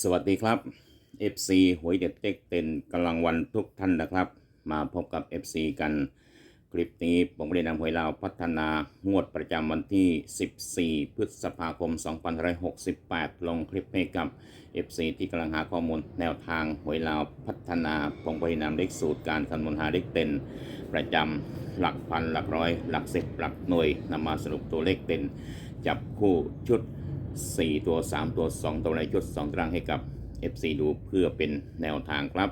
สวัสดีครับ FC หวยเด็ดเต็กเต็นกำลังวันทุกท่านนะครับ มาพบกับ FC กัน คลิปนี้ผมได้นนำหวยลาวพัฒนางวดประจำวันที่ 14 พฤษภาคม 2568 ลงคลิปให้กับ FC ที่กำลังหาข้อมูลแนวทางหวยลาวพัฒนาผมก็ได้นำเลขสูตรการคำนวณหาเลขเต็นประจำหลักพันหลักร้อย หลักสิบหลักหน่วยนำมาสรุปตัวเลขเต็นจับคู่ชุด 4 ตัว 3 ตัว 2ตัวในชุด2ตารางให้กับ FC ดูเพื่อเป็นแนวทางครับ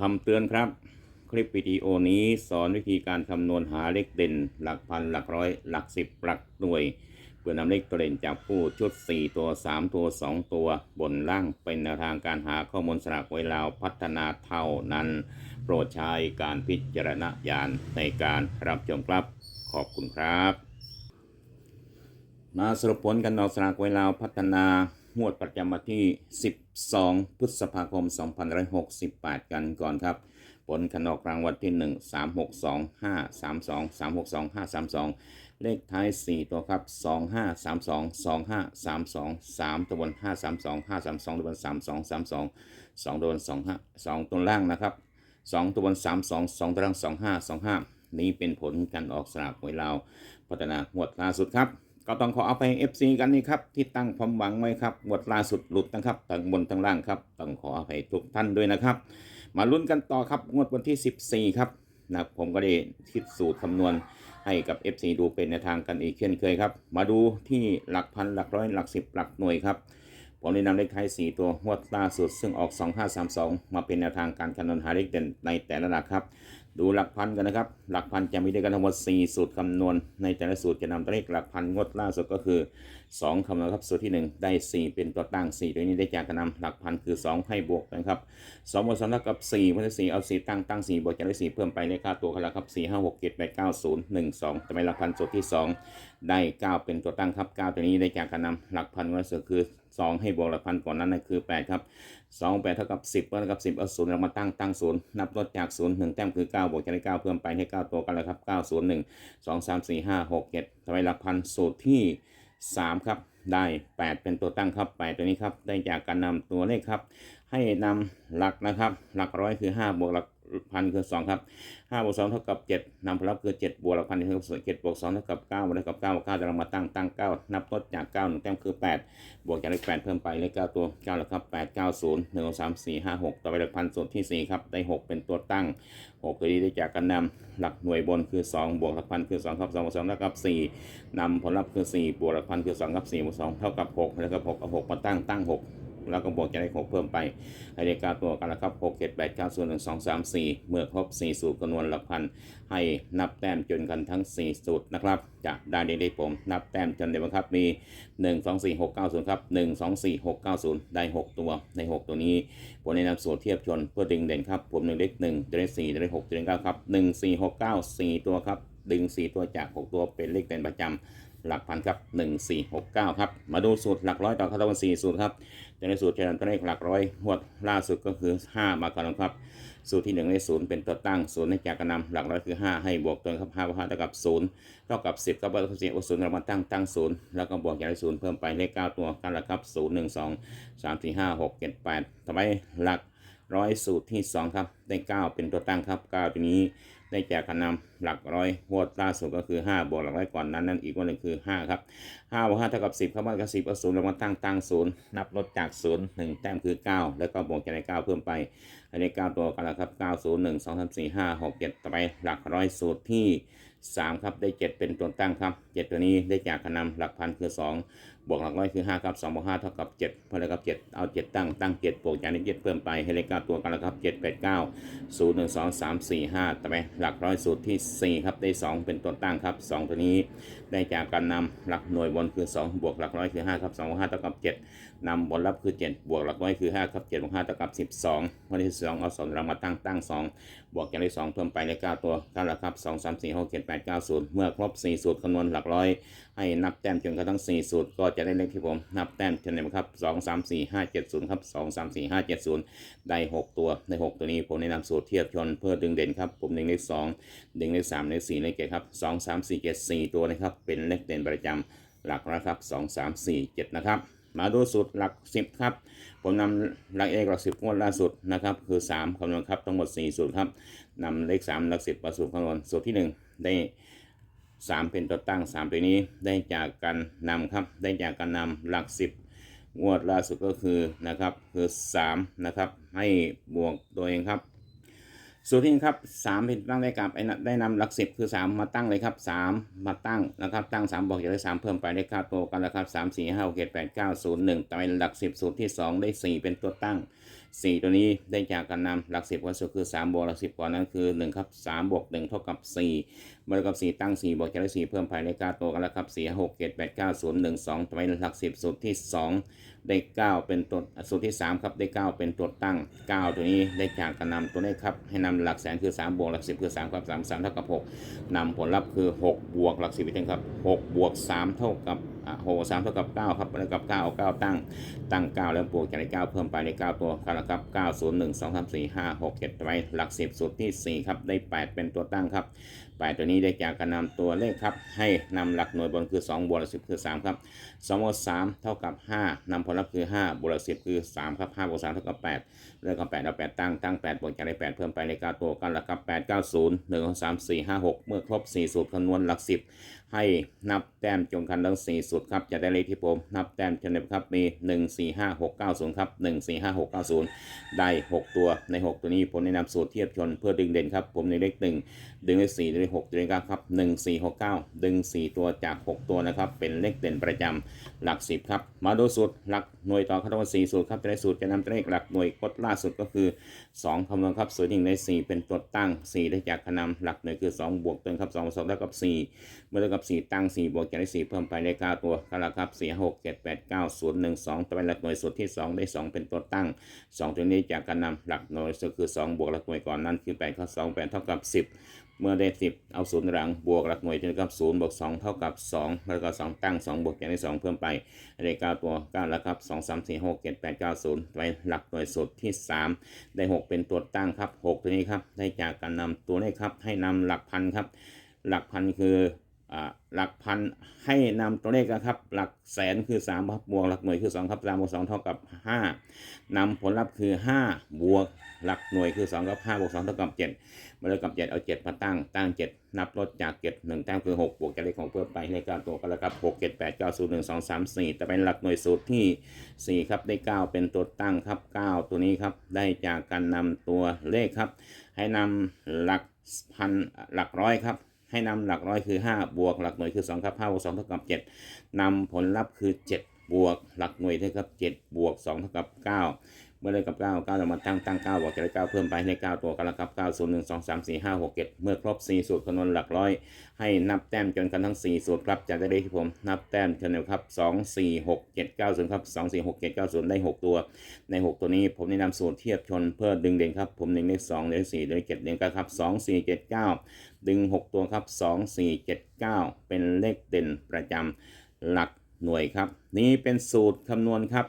คำเตือนครับ คลิปวิดีโอนี้สอนวิธีการคำนวณหาเลขเด่น หลักพันหลักร้อย หลักสิบหลักหน่วย เพื่อนำเลขตัวเด่นจากผู้ชุด 4 ตัว 3 ตัว 2 ตัว บนล่างเป็นแนวทางการหาข้อมูลสลากไว้ลาวพัฒนาเท่านั้น โปรดใช้การพิจารณญาณในการรับชมครับขอบคุณครับ มาสรุปผลกันออกสลากไวลาวพัฒนางวดประจำวันที่ 12 พฤษภาคม 2568 กันก่อนครับ ผลขนอกรางวัลที่ 1 3 6 2 5 3 2 3 6 2 5 3 2 เลขท้าย 4 ตัวครับ 2 5 3 2 2 5 3 2 3 ตัวบน 5 3 2 5 3 2 ตัวบน 3 2 3 2 2 ตัวบน 2 5 2 ตัวล่างนะครับ 2 ตัวบน 3 2 2 ตัวล่าง 2 5 2 5 นี้เป็นผลการออกสลากหวยลาว พัฒนางวดล่าสุดครับ ก็ต้องขอเอาไป FC กันนี่ครับ ที่ตั้งความหวังไว้ครับงวดล่าสุดหลุดนะครับทั้งบนทั้งล่างครับต้องขออภัยทุกท่านด้วยนะครับ มาลุ้นกันต่อครับงวดวันที่ 14 ครับนะผมก็ได้คิดสูตรคำนวณให้กับ FC ดูเป็นในวทางกันอีกเช่นเคยครับ มาดูที่หลักพันหลักร้อยหลักสิบหลักหน่วยครับผมได้นำเลขท้าย4ตัวงวดล่าสุดซึ่งออก 2532 มาเป็นแนวทางการคำนวณหาเลขเด่นในแต่ละหลักครับ ดูหลักพันกันนะครับ หลักพันจะมีด้วยกันทั้งหมด 4 สูตรคำนวณ ในแต่ละสูตรจะนำตัวเลขหลักพันงวดล่าสุดก็คือ 2คำนวณครับ สูตรที่ 1 ได้ 4 เป็นตัวตั้ง 4 ตัวนี้ได้จากการนำหลักพันคือ 2 ให้บวกนะครับ2บวก2เท่ากับ4บวก4เอา 4 ตั้งตั้ง 4 บวกจากได้ 4 เพิ่มไปเลขค่าตัวกันแล้วครับ 4 5 6 7 8 9 0 1 2ทำไมหลักพันสูตรที่ 2 ได้ 9 เป็นตัวตั้งครับ 9 ตัวนี้ได้จากการนำหลักพันงวดล่าสุดคือ 2 ให้บวกหลักพันก่อนนั้นนะคือ 8 ครับ 2 8เท่ากับ10เท่ากับ10เอาศูนย์เรามาตั้งตั้งศูนย์นับลดจากศูนย์หนึ่งแต้มคือ9บวกจากได้9เพิ่มไปให้9ตัวกันแล้วครับ9 0 1 2 3 4 5 6 7ทำไมหลักพันสูตรที่3ครับได้ 8 เป็นตัวตั้งครับ8ตัวนี้ครับได้จากการนำตัวเลขครับ ให้นำหลักนะครับ หลักร้อยคือ 5 บวกหลัก พันคือ2ครับ5บวก2เท่ากับ7นำผลลัพธ์คือ7บวกหลักพันเท่ากับ7บวก2เท่ากับ9บวกเกับ9 9จะเรามาตั้งตั้ง9นับลดจาก9 1แต้มคือ8บวกจากเลข8เพิ่มไปเลข9ตัว9แล้วครับ8 9 0 1 3 4 5 6ต่อไปหลักพันส่วนที่4ครับได้6เป็นตัวตั้ง6ตัวนี้ได้จากการนำหลักหน่วยบนคือ2บวกหลักพันคือ2ครับ2บวก2เท่ากับ4นำผลลัพธ์คือ4บวกหลักพันคือ2ครับ4บวก2เท่ากับ6แล้วก็6เอา6มาตั้งตั้ง6 แล้วก็บวกจากเลข6เพิ่มไปให้ได้9ตัวกันแล้วครับ6 7 8 9 0 1 2 3 4เมื่อครบ4สูตรคำนวณหลักพัน ให้นับแต้มจนกันทั้ง4สูตรนะครับจะได้เลขผมนับแต้มจนเดียวครับมี1 2 4 6 9 0ครับ1 2 4 6 9 0ได้6ตัวใน6ตัวนี้ผมแนะนำสูตรเทียบชนเพื่อดึงเด่นครับผมหนึ่งเลข1จะได้4จะได้6จะได้9ครับ1 4 6 9 4ตัวครับดึง 4 ตัวจาก 6 ตัวเป็นเลขเด่นประจำหลักพันครับ 1 4 6 9 ครับ มาดูสูตรหลักร้อยต่อคำนวณ4สูตรครับ จะในสูตรเจริญตัวเลขหลักร้อยงวดล่าสุดก็คือ 5 มาก่อนครับ สูตรที่1ในศูนย์เป็นตัวตั้งศูนย์ในจากการนำหลักร้อยคือ 5 ให้บวกตัวครับ5บวก5เท่ากับ0เท่ากับ 10ก็บวก10เอาศูนย์เรามาตั้งตั้งศูนย์แล้วก็บวกจากศูนย์เพิ่มไปเลข9ตัวกันละครับ0 1 2 3 4 5 6 7 8ต่อไปหลักร้อยสูตรที่ 2 ครับได้ 9 เป็นตัวตั้งครับ9ตัวนี้ ได้จากการนำหลักร้อยงวดล่าสุดก็คือ 5 บวกหลักร้อยก่อนนั้นนั่นอีกวันหนึ่งคือ 5 ครับ5บวก5เท่ากับ 10ครับว่ากับ10เอาศูนย์เรามาตั้งตั้งศูนย์นับลดจากศูนย์1แต้มคือ 9 แล้วก็บวกจากใน9เพิ่มไปอันนี้ 9 ตัวกันแล้วครับ 9 0 1 2 3 4 5 6 7ต่อไปหลักร้อยสูตรที่ 3 ครับได้ 7 เป็นตัวตั้งครับ 7 ตัวนี้ได้จากคะนำหลักพันคือ 2 บวกหลักร้อยคือ5ครับ2บวก5เท่ากับ7เพื่อแล้วกับ 7 เอา 7 ตั้ง ตั้ง 7บวกจากนี้7เพิ่มไปให้เลข9ตัวกันแล้วครับ 7 8 9 0 1 2 3 4 5ต่อไปหลักร้อยสูตรที่ 4 ครับได้ 2 เป็นตัวตั้งครับ 2 ตัวนี้ได้จากการนำหลักหน่วยบนคือ 2 บวกหลักร้อยคือ5ครับ2บวก5เท่ากับ 7นำผลลัพธ์คือ 7 บวกหลักร้อยคือ5ครับ7บวก5เท่ากับ 12วันที่2เอา2เรามาตั้งตั้ง 2 บวกจากเลข2เพิ่มไปเลข9ตัวกันแล้วครับ 2 3 4 6 7 8 9 0 เมื่อครบ 4 สูตรคำนวณหลักร้อย ให้นับแต้มจนกระทั่ง4สูตร ก็จะได้เลขที่ผมนับแต้มจนไหนครับ 2 3 4 5 7 0 ครับ 2 3 4 5 7 0 ได้ 6 ตัวใน 6 ตัวนี้ผมแนะนำสูตรเทียบชนเพื่อดึงเด่นครับผมดึงเลข2ดึงเลข3เลข4เลข7ครับ2 3 4 7 4 ตัวนะครับเป็นเลขเด่นประจำหลักร้อยครับ 2 3 4 7 นะครับ มาดูสูตรหลักสิบครับ ผมนำหลักเอกหลักสิบงวดล่าสุดนะครับ คือสามคำนวณครับทั้งหมดสี่สูตรครับนำเลขสามหลักสิบมาสูตรคำนวณสูตรที่หนึ่งได้สามเป็นตัวตั้งสามตัวนี้ได้จากการนำครับ ได้จากการนำหลักสิบงวดล่าสุดก็คือนะครับคือสามนะครับ ให้บวกตัวเองครับ สูตรที่หนึ่งครับสามเป็นตั้งได้กับได้นำหลักสิบคือสามมาตั้งเลยครับสามมาตั้งนะครับตั้งสามบอกจะได้สามเพิ่มไปได้เก้าตัวกันแล้วครับสามสี่ห้าหกเจ็ดแปดเก้าศูนย์หนึ่งต่อไปหลักสิบสูตรที่สองได้สี่เป็นตัวตั้ง สี่ตัวนี้ได้จากการนำหลักสิบวัสดุคือสามบวกหลักสิบก่อนนั้นคือหนึ่งครับสามบวกหนึ่งเท่ากับสี่บวกกับสี่ตั้งสี่บอกจะได้สี่เพิ่มไปได้เก้าตัวกันแล้วครับสี่หกเจ็ดแปดเก้าศูนย์หนึ่งสองต่อไปหลักสิบสูตรที่สองได้ 9 เป็นตัวสูตรที่ 3 ครับได้ 9 เป็นตัวตั้ง 9 ตัวนี้ได้จากการนำตัวเลขครับให้นำหลักแสนคือ 3 บวกหลัก10คือ 3 ครับ 3 3 เท่ากับ 6นำผลลัพธ์คือ 6 บวกหลัก10ไปถึงครับ 6 บวก 3 เท่ากับ อะ6 3เท่ากับ9ครับแล้วกับ9เอา9ตั้งตั้ง9แล้วบวกจากได้9เพิ่มไปได้9ตัวกันแล้วครับ9 0 1 2 3 4 5 6 7ไว้หลัก10สูตรที่4ครับได้8เป็นตัวตั้งครับ8ตัวนี้ได้จากการนำตัวเลขครับ ให้นำหลักหน่วยบนคือ 2บวกหลัก10คือ 3 ครับ2บวก3เท่ากับ 5นำผลลัพธ์คือ 5บวกหลัก10คือ 3 ครับ5บวก3เท่ากับ 8 เลือกกับ8เอา8ตั้งตั้ง8บวกจากได้8เพิ่มไปได้9ตัวกันแล้วครับ8 9 0 1 3 4 5 6 เมื่อครบ 4 สูตรคำนวณหลัก 10 ให้นับแต้มจงกันทั้ง4สูตรครับจะได้เลขที่ผมนับแต้มจนได้ครับมี 1 4 5 6 9 0ครับ1 4 5 6 9 0 ได้ 6 ตัวใน 6 ตัวนี้ผมแนะนำสูตรเทียบชนเพื่อดึงเด่นครับผมในเลข1ดึงเลข4ดึงเลข6ดึงเลข9ครับ1 4 6 9 ดึง 4 ตัวจาก 6 ตัวนะครับ เป็นเลขเด่นประจำหลัก 10 ครับ มาดูสูตรหลักหน่วยต่อคำนวณ4สูตรครับจะได้สูตรจะนำตัวเลขหลักหน่วยกดล่าสุดก็คือ 2คำนวณครับสูตรหนึ่งได้4เป็นตัวตั้ง 4 ได้จากคะนำหลักหน่วยคือ 2 บวกเติมครับ2บวก2เท่ากับ 4 เมื่อเท่ากับ 4 ตั้ง 4 บวกจากได้4เพิ่มไปได้9ตัวกันแล้วครับ4 6 7 8 9 0 1 2ต่อไปหลักหน่วยสูตรที่ 2 ได้ 2 เป็นตัวตั้ง 2 ตัวนี้จากการนำหลักหน่วยก็คือ 2 บวกหลักหน่วยก่อนนั้นคือ8ข้อ2 8เท่ากับ 10เมื่อได้10เอาศูนย์หลังบวกหลักหน่วยเท่ากับ0บวก2เท่ากับ2แล้วก็2ตั้ง2บวกจากได้2เพิ่มไปได้9ตัว9แล้วครับ2 3 4 6 7 8 9 0ไปหลักหน่วยสุดที่3ได้6เป็นตัวตั้งครับ6ตัวนี้ครับได้จากการนำตัวเลขครับให้นำหลักพันครับ หลักพันคือ หลักพันให้นำตัวเลขนะครับ หลักแสนคือ 3 ครับบวกหลักหน่วยคือ 2 ครับ3บวก2เท่ากับ 5นำผลลัพธ์คือ 5 บวกหลักหน่วยคือ 2 กับ5บวก2เท่ากับ7เมื่อเท่ากับ 7 เอา 7 มาตั้ง ตั้ง 7 นับลดจาก 7 1แต้มคือ 6 บวกจากเลขของเพิ่มไปเลข9ตัวกันแล้วครับ 6 7 8 9 0 1 2 3 4 แต่เป็นหลักหน่วยสูตรที่ 4 ครับ ได้ 9 เป็นตัวตั้งครับ 9 ตัวนี้ครับ ได้จากการนำตัวเลขครับ ให้นำหลักพันหลักร้อยครับ ให้นำหลักร้อยคือ 5 บวก หลักหน่วยคือ2ครับ5บวก2เท่ากับ 7นำผลลัพธ์คือ 7 บวก หลักหน่วยเท่ากับ 7 บวก2เท่ากับ 9 เมื่อได้กับ 9 9เรามาตั้งตั้ง9บวกจะได้ 9 เพิ่มไปให้9ตัวกันล้วครับ 9 0 1 2 3 4 5 6 7 เมื่อครบ 4 สูตรคำนวณหลักร้อย ให้นับแต้มจนกันทั้ง 4 สูตรครับจะได้เลขที่ผมนับแต้มจนนะครับ 2 4 6 7 9 0 ครับ 2 4 6 7 9 0 ได้ 6 ตัว ใน 6 ตัวนี้ผมแนะนำสูตรเทียบชนเพื่อดึงเด่นครับ ผมดึงเลข2เลข4เลข7เลข9ครับ 2 4 7 9 ดึง 6 ตัวครับ 2 4 7 9 เป็นเลขเด่นประจำหลักหน่วยครับ นี้เป็นสูตรคำนวณครับ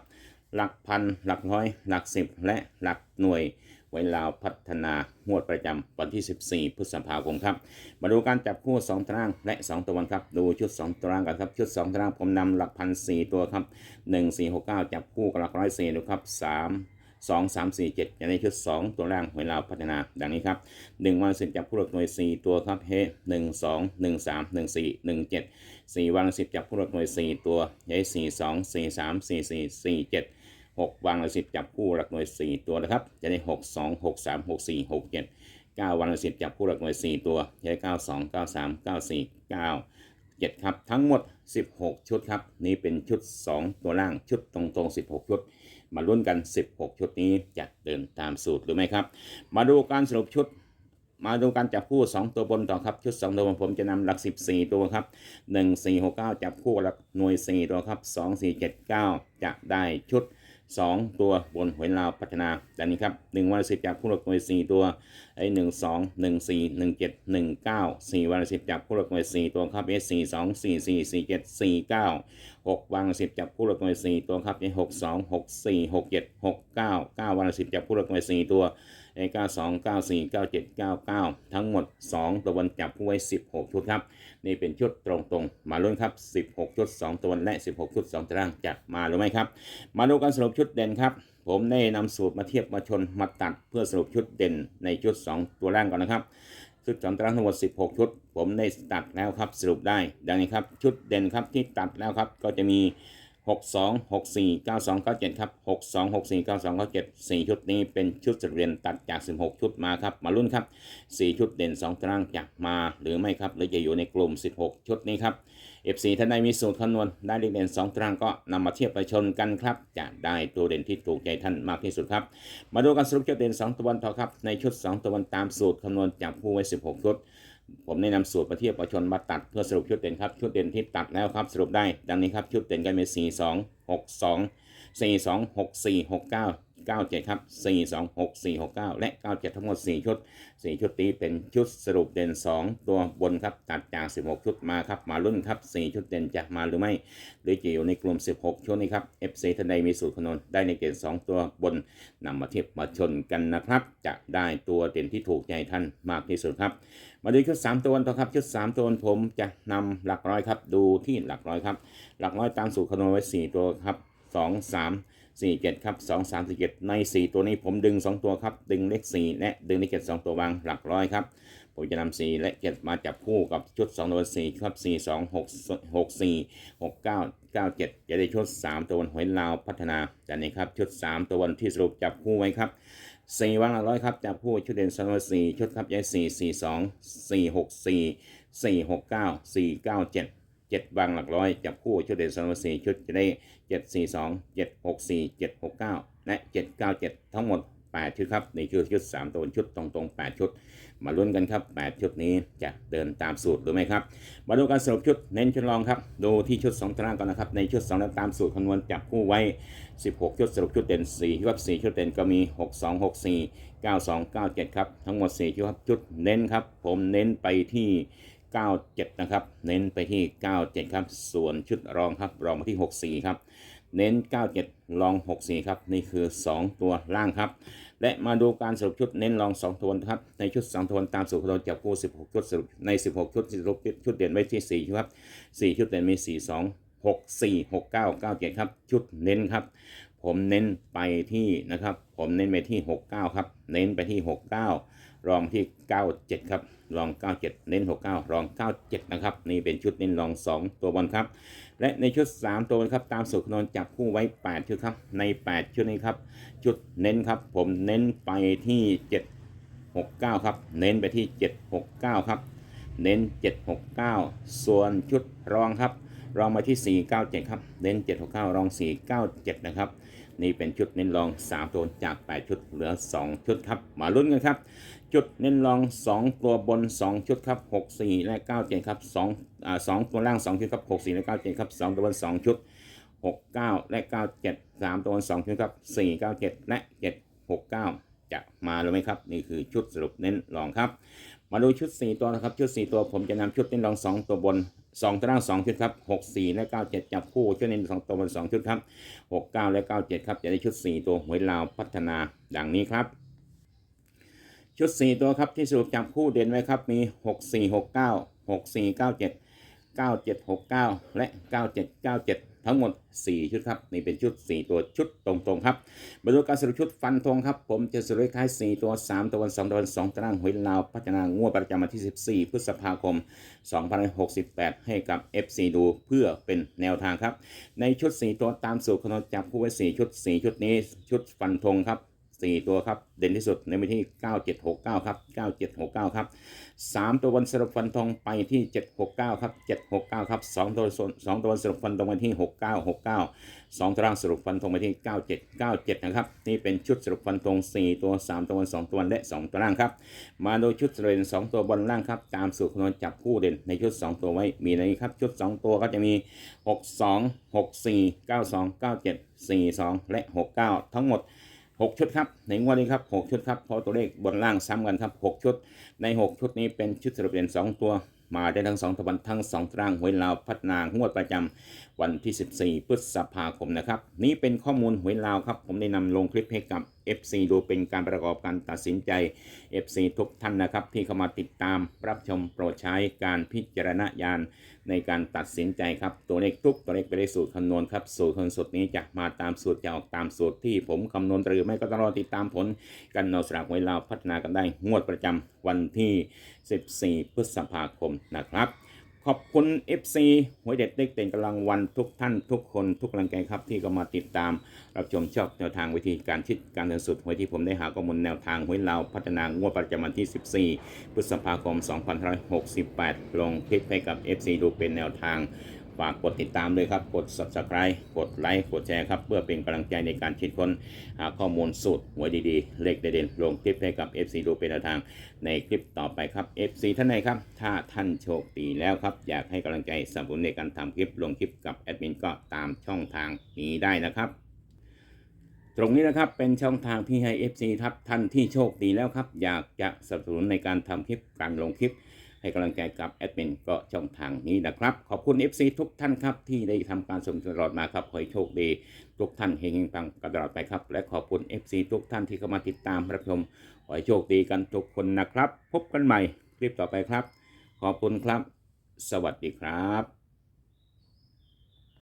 หลักพัน หลักร้อย หลักสิบ และหลักหน่วย ไว้ลาวพัฒนางวดประจำวันที่ 14 พฤษภาคมครับ มาดูการจับคู่ 2ตารางและ 2 ตัววันครับ ดูชุด 2ตารางกันครับ ชุด 2ตารางผมนำหลักพันสี่ตัวครับ 1 4 6 9 จับคู่กับหลักร้อยสี่ดูครับ 3 2 3 4 7อย่างในชุด 2 ตัวล่างเวลาพัฒนาดังนี้ครับ1วันสิบจับคู่หลักหน่วย 4 ตัวครับเฮ1 2 1 3 1 4 1 7 4วันสิบจับคู่หลักหน่วย 4 ตัวย้าย4 2 4 3 4 4 4 7 6 วางละสิบจับคู่หลักหน่วย 4 ตัวนะครับ จะได้ 6 2 6 3 6 4 6 7 9วันละสิบจับคู่หลักหน่วย 4 ตัว จะได้ 9 2 9 3 9 4 9 7 ครับ ทั้งหมด 16 ชุดครับ นี่เป็นชุด 2 ตัวล่างชุดตรงๆ 16 ชุด มาลุ้นกัน 16 ชุดนี้จะเดินตามสูตรหรือไม่ครับ มาดูการสรุปชุดมาดูการจับคู่ 2 ตัวบนต่อครับ ชุด 2 ตัวบนผมจะนำหลัก 14 ตัวครับ 1 4 6 9 จับคู่หลักหน่วย 4 ตัวครับ 2 4 7 9 จะได้ชุด 2 ตัวบนหวยลาวพัฒนาดังนี้ครับ1วันละสิบจับคู่หลักหน่วย4ตัวไอ้1 2 1 4 1 7 1 9 4วันละสิบจับคู่หลักหน่วย4ตัวครับ S 4 2 4 4 4 7 4 9 6วันละสิบจับคู่หลักหน่วย4ตัวครับ S 6 2 6 4 6 7 6 9 9วันละสิบจับคู่หลักหน่วย4ตัว ใน 92 94 97 99 ทั้งหมด 2 ตัวบนจับผู้ไว้ 16 ชุดครับ นี่เป็นชุดตรงๆ มาลุ้นครับ 16 ชุด 2 ตัวบนและ 16 ชุด 2ตารางจะมาหรือไม่ครับ มาดูการสรุปชุดเด่นครับ ผมได้นำสูตรมาเทียบมาชนมาตัดเพื่อสรุปชุดเด่นในชุด 2 ตัวล่างก่อนนะครับชุดสองตารางทั้งหมด 16 ชุด ผมได้ตัดแล้วครับสรุปได้ ดังนี้ครับ ชุดเด่นครับที่ตัดแล้วครับก็จะมี 62 64 92 97ครับ62 64 92 97 4 ชุดนี้เป็นชุดสรุปเด่นตัดจาก 16 ชุดมาครับ มาลุ้นครับ 4 ชุดเด่น 2ตารางจะมาหรือไม่ครับ หรือจะอยู่ในกลุ่ม 16 ชุดนี้ครับ F4 ท่านใดมีสูตรคำนวณได้เลขเด่น 2ตารางก็นำมาเทียบไปชนกันครับ จะได้ตัวเด่นที่ถูกใจท่านมากที่สุดครับ มาดูการสรุปชุดเด่น 2ตัวบนต่อครับ ในชุด 2ตัวบนตามสูตรคำนวณจากผู้ไว้ 16 ชุด ผมได้นำสูตรมาเทียบประชนมาตัดเพื่อสรุปชุดเด่นครับ ชุดเด่นที่ตัดแล้วครับสรุปได้ ดังนี้ครับชุดเด่นกันเป็น4 2 6 2 4 2 6 4 6 9 9 7 ครับ 4 2 6 4 6 9 และ 97 ทั้งหมด 4 ชุด 4 ชุดนี้เป็นชุดสรุปเด่น 2 ตัวบนครับ ตัดจาก 16 ชุดมาครับ มารุ่นครับ 4 ชุดเด่นจะมาหรือไม่ หรือจะอยู่ในกลุ่ม 16 ชุดนี้ครับ FC ท่านใดมีสูตรคำนวณได้ในเกณฑ์2ตัวบนนำมาเทียบมาชนกันนะครับ จะได้ตัวเด่นที่ถูกใจท่านมากที่สุดครับ มาดูชุด 3 ตัวต่อครับ ชุด 3 ตัวผมจะนำหลักร้อยครับ ดูที่หลักร้อยครับ หลักร้อยตามสูตรคำนวณไว้ 4 ตัวครับ 2 3 4 7ครับ2 3 4 7ใน 4 ตัวนี้ผมดึง 2 ตัวครับ ดึงเลข 4 และดึงเลข7 2 ตัววางหลักร้อยครับ ผมจะนำ4และ 7 มาจับคู่กับชุด 2 ตัว 4 ครับ 4 2 6 6 4 6 9 9 7 จะได้ชุด 3 ตัวบนหวยลาวพัฒนาแต่นี้ครับชุด 3 ตัวบนที่สรุปจับคู่ไว้ครับสี่วางหลักร้อยครับจับคู่ชุดเด่นสองสี่ชุดครับย้ายสี่สี่สองสี่หกสี่สี่หกเก้าสี่เก้าเจ็ด เจ็ดวางหลักร้อยจับคู่ชุดเด่นสองสี่ชุดจะได้เจ็ดสี่สองเจ็ดหกสี่เจ็ดหกเก้าและเจ็ดเก้าเจ็ดทั้งหมดแปดชุดครับในชุดชุดสามตัวชุดตรงตรงๆแปดชุด มาลุ้นกันครับแปดชุดนี้จะเดินตามสูตรหรือไม่ครับ มาดูการสรุปชุดเน้นชุดรองครับดูที่ชุดสองตารางก่อนนะครับในชุดสองแล้วตามสูตรคำนวณจับคู่ไว้16ชุดสรุปชุดเด่น4ครับ4ชุดเด่นก็มี6 2 6 4 9 2 9 7ครับทั้งหมด4ชุดครับชุดเน้นครับผมเน้นไปที่ 97 นะครับ เน้นไปที่ 97 ครับ ส่วนชุดรองครับ รองมาที่ 64 ครับ เน้น 97 รอง 64 ครับ นี่คือ 2 ตัวล่างครับ และมาดูการสรุปชุดเน้นรอง 2 ตัวครับ ในชุด 2 ตัวตามสูตรคำนวณจับคู่ 16 ชุดสรุป ใน 16 ชุดสรุปชุดเด่นไว้ที่ 4 ครับ 4 ชุดเด่นมี 4 2 6 4 6 9 9 7 ครับ ชุดเน้นครับ ผมเน้นไปที่นะครับ ผมเน้นไปที่ 69 ครับ เน้นไปที่ 69 รองที่ 97 ครับ รอง 97 เน้น 69 รอง 97 นะครับ นี่เป็นชุดเน้นรอง 2 ตัวบอลครับ และในชุด 3 ตัวครับ ตามสูตรคำนวณจับคู่ไว้ 8 ชุดครับ ใน 8 ชุดนี้ครับ ชุดเน้นครับ ผมเน้นไปที่ 769 ครับ เน้นไปที่ 769 ครับ เน้น 769 ส่วนชุดรองครับ รองมาที่ 497 ครับ เน้น 769 รอง 497 นะครับนี่เป็นชุดเน้นรอง 3 ตัวจาก 8 ชุดเหลือ 2 ชุดครับ มาลุ้นกันครับ จุดเน้นรอง 2 ตัวบน 2 ชุดครับ64 และ 97 ครับ2อ่า2ตัวล่าง 2 ชุดครับ64 และ 97 ครับ 2 ตัวบน 2 ชุด 69 และ 97 3 ตัวบน 2 ชุดครับ 497 และ 769 จะมาหรือไม่ครับ นี่คือชุดสรุปเน้นรองครับ มาดูชุด 4 ตัวนะครับ ชุด 4 ตัวผมจะนำชุดเน้นรอง 2 ตัวบน 2ตาราง 2 ชุดครับ 64 และ 97 จับคู่ชุดเน้น2ตัวบน 2 ชุดครับ 69 และ 97 ครับ จะได้ชุด 4 ตัวหวยลาวพัฒนาดังนี้ครับ ชุด 4 ตัวครับที่สรุปจับคู่เด่นไว้ครับมี 6469 6497 9769 และ 9797 ทั้งหมด 4 ชุดครับนี่เป็นชุด 4 ตัวชุดตรงๆครับมาดูการสรุปชุดฟันธงครับผมจะสรุปคล้าย 4 ตัว 3 ตัววัน2ตัววัน2ตารางหวยลาวพัฒนางวดประจำวันที่ 14 พฤษภาคม2568 ให้กับ FC ดูเพื่อเป็นแนวทางครับ ในชุด 4 ตัวตามสูตรคำนวณจับคู่ไว้ 4 ชุด 4 ชุดนี้ ชุดฟันธงครับ 4ตัวครับ เด่นที่สุดในวันที่ 9769 ครับ 9769 ครับ 3 ตัวบนสรุปฟันธงไปที่ 769 ครับ 769 ครับ 2 ตัวส่วน2ตัวบนสรุปฟันธงไปที่ 6969 2ตารางสรุปฟันธงไปที่ 9797 นะครับ นี่เป็นชุดสรุปฟันธง4 ตัว 3 ตัวบน2ตัวและ2ตัวล่างครับ มาดูชุดเด่น2ตัวบนล่างครับ ตามสูตรคำนวณจับคู่เด่นในชุด 2 ตัวไว้ มีอะไรครับ ชุด 2 ตัวก็จะมี 62 64 92 97 42 และ 69 ทั้งหมด 6ชุดครับในงวดนี้ครับ6ชุดครับเพราะตัวเลขบนล่างซ้ำกันครับ6ชุด ใน6ชุดนี้เป็นชุดสรุปเด่น2ตัว มาได้ทั้ง2ตะวันทั้ง2ตารางหวยลาวพัฒนางวดประจำวันที่ 14 พฤษภาคมนะครับ นี้เป็นข้อมูลหวยลาวครับ ผมได้นำลงคลิปให้กับ FC ดูเป็นการประกอบการตัดสินใจ FC ทุกท่านนะครับ ที่เข้ามาติดตามรับชมโปรดใช้การพิจารณญาณในการตัดสินใจครับ ตัวเลขทุกตัวเลขไปนเลขสูตรคำนวณครับ สูตรคำนวณสูตรนี้จะมาตามสูตรจะออกตามสูตรที่ผมคำนวณหรือไม่ก็ต้องรอติดตามผลกันเอาสลากหวลาวพัฒนากันได้งวดประจำวันที่ 14 พฤษภาคมนะครับ ขอบคุณ FC หวยเด็ดเด็กเต่งกำลังวันทุกท่านทุกคนทุกกำลังใจครับ ที่ก็มาติดตาม รับชมชอบแนวทางวิธีการคิดการเดินสุดหวยที่ผมได้หาข้อมูลแนวทางหวยลาพัฒนางวดประจำวันที่ 14 พฤษภาคม 2568 ลงคลิปให้กับ FC ดูเป็นแนวทาง ฝากกดติดตามด้วยครับ กด subscribe กดไลค์ กดแชร์ครับ เพื่อเป็นกำลังใจในการคิดค้นหาข้อมูลสูตรหวยดีๆ เลขเด่นๆลงคลิปให้กับ FC ดูเป็นทางในคลิปต่อไปครับ FC ท่านใดครับ ถ้าท่านโชคดีแล้วครับ อยากให้กำลังใจสนับสนุนในการทำคลิปลงคลิปกับแอดมินก็ตามช่องทางนี้ได้นะครับตรงนี้นะครับเป็นช่องทางที่ให้ FC ทับท่านที่โชคดีแล้วครับ อยากจะสนับสนุนในการทำคลิปการลงคลิป ให้กำลังใจกับแอดมินก็ช่องทางนี้นะครับ ขอบคุณ FC ทุกท่านครับ ที่ได้ทำการส่งตลอดมาครับ ขอให้โชคดี ทุกท่านเฮงปังกันตลอดไปครับ และขอบคุณ FC ทุกท่านที่เข้ามาติดตามรับชม ขอให้โชคดีกันทุกคนนะครับ พบกันใหม่คลิปต่อไปครับ ขอบคุณครับ สวัสดีครับ